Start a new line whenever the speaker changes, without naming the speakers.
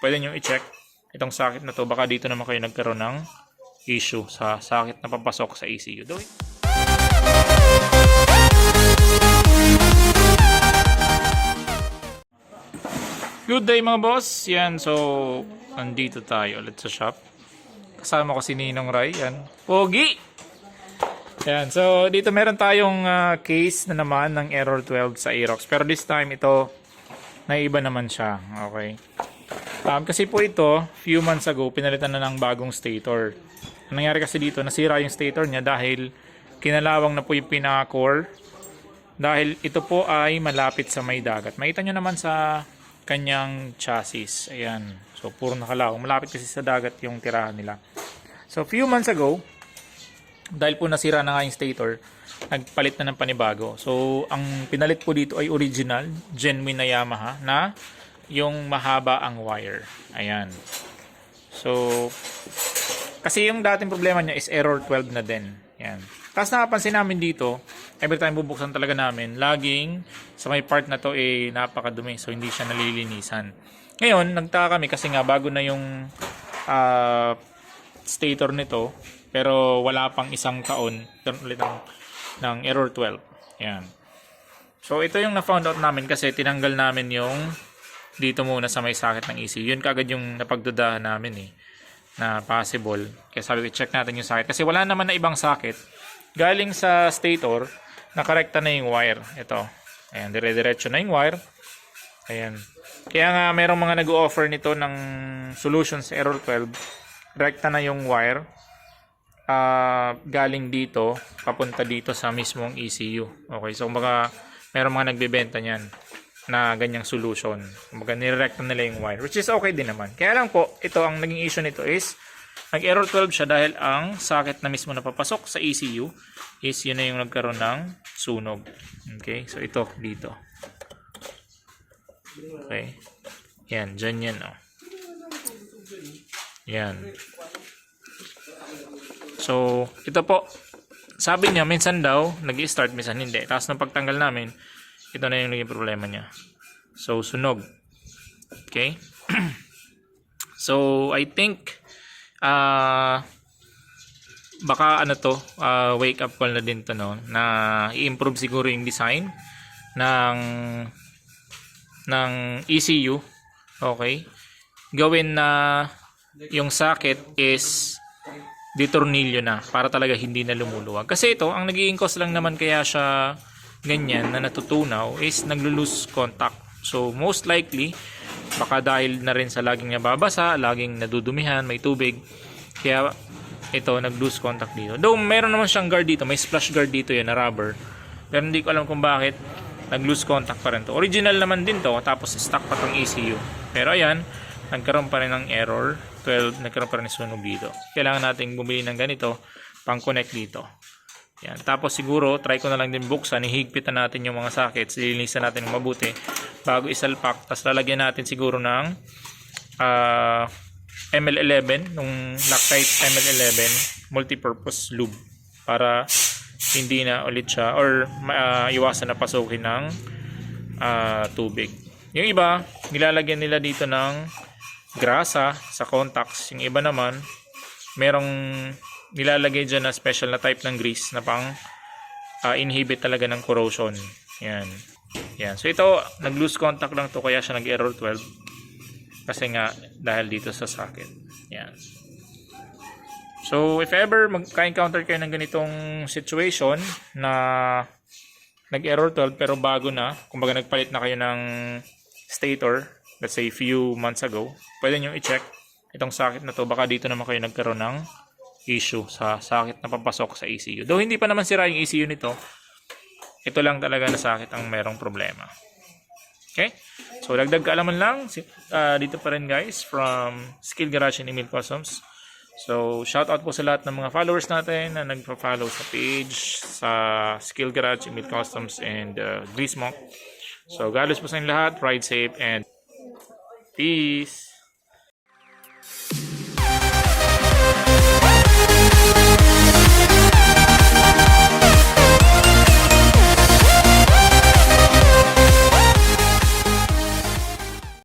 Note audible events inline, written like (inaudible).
pwede nyo i-check itong socket na to. Baka dito naman kayo nagkaroon ng issue sa socket na papasok sa ECU. Do. Good day mga boss. Yan, so nandito tayo ulit sa shop. Kasama ko si Ninong Ray. Yan. Pogi! Yan, so dito meron tayong ah, case na naman ng error 12 sa Aerox. Pero this time ito, naiba naman siya. Okay. Um, kasi po ito, few months ago, pinalitan na ng bagong stator. Ang nangyari kasi dito, nasira yung stator niya dahil kinalawang na po yung pinaka-core. Dahil ito po ay malapit sa may dagat. Makita nyo naman sa kanyang chassis. Ayan. So, puro nakalawang. Malapit kasi sa dagat yung tirahan nila. So, few months ago, dahil po nasira na nga yung stator, nagpalit na ng panibago. So, ang pinalit po dito ay original, genuine na Yamaha na yung mahaba ang wire. Ayan. So, kasi yung dating problema niya is error 12 na din. Ayan. Tapos napapansin namin dito, every time bubuksan talaga namin, laging sa may part na to eh napakadumi. So, hindi siya nalilinisan. Ngayon, nagtaka kami kasi nga bago na yung ah, stator nito, pero wala pang isang taon, meron ulit ng, ng error 12. Ayan. So, ito yung na-found out namin kasi tinanggal namin yung dito muna sa may socket ng ECU. Yun kagad yung napagdudahan namin eh na possible. Kaya sabi ko, check natin yung socket. Kasi wala naman na ibang socket. Galing sa stator, nakarekta na yung wire. Ito. Ayan, dire-diretso na yung wire. Ayan. Kaya nga, merong mga nag-offer nito ng solution sa error 12. Rekta na yung wire. ah galing dito, papunta dito sa mismong ECU. Okay, so kumbaga, merong mga nagbebenta niyan na ganyang solution. Kumbaga, nirekta nila yung wire. Which is okay din naman. Kaya lang po, ito, ang naging issue nito is, nag-error 12 siya dahil ang socket na mismo na papasok sa ECU is yun na yung nagkaroon ng sunog. Okay, so ito, dito. Okay. Yan, dyan yan, oh. Yan. So, ito po. Sabi niya, minsan daw, nag start minsan hindi. Tapos nung pagtanggal namin, ito na yung naging problema niya. So, sunog. Okay? (clears throat) so, I think, ah, baka ano to, ah, wake up call na din to, no? Na i-improve siguro yung design ng ng ECU. Okay? Gawin na yung socket is ditornilyo na para talaga hindi na lumuluwag. Kasi ito, ang nagiging cause lang naman kaya siya ganyan na natutunaw is naglo-lose contact. So, most likely, baka dahil na rin sa laging nababasa, laging nadudumihan, may tubig, kaya ito, nag-lose contact dito. Though, meron naman siyang guard dito, may splash guard dito yun na rubber. Pero hindi ko alam kung bakit nag-lose contact pa rin to. Original naman din to, tapos stock pa tong ECU. Pero ayan, nagkaroon pa rin ng error. 12, nagkaroon pa rin ng sunog dito. Kailangan nating bumili ng ganito, pang-connect dito. Yan. Tapos siguro, try ko na lang din buksan, ihigpitan natin yung mga sockets, lilinisan natin ng mabuti bago isalpak. Tapos lalagyan natin siguro ng ah, ML11, nung Loctite ML11 multipurpose lube para hindi na ulit siya or ah, iwasan na pasukin ng ah, tubig. Yung iba, nilalagyan nila dito ng grasa sa contacts. Yung iba naman, merong nilalagay dyan na special na type ng grease na pang ah, inhibit talaga ng corrosion. Yan. Yan. So ito, nag-lose contact lang to kaya siya nag-error 12. Kasi nga, dahil dito sa socket. Yan. So, if ever magka-encounter kayo ng ganitong situation na nag-error 12 pero bago na, kumbaga nagpalit na kayo ng stator, let's say few months ago, pwede nyo i-check itong socket na to. Baka dito naman kayo nagkaroon ng issue sa socket na papasok sa ECU. Though hindi pa naman sira yung ECU nito, ito lang talaga na socket ang merong problema. Okay? So, dagdag kaalaman lang ah, dito pa rin guys from Skill Garage and Email Customs. So, shout out po sa lahat ng mga followers natin na nagpa-follow sa page, sa Skill Garage, Email Customs, and uh, Grease Monk. So, God po sa inyo lahat. Ride safe and peace!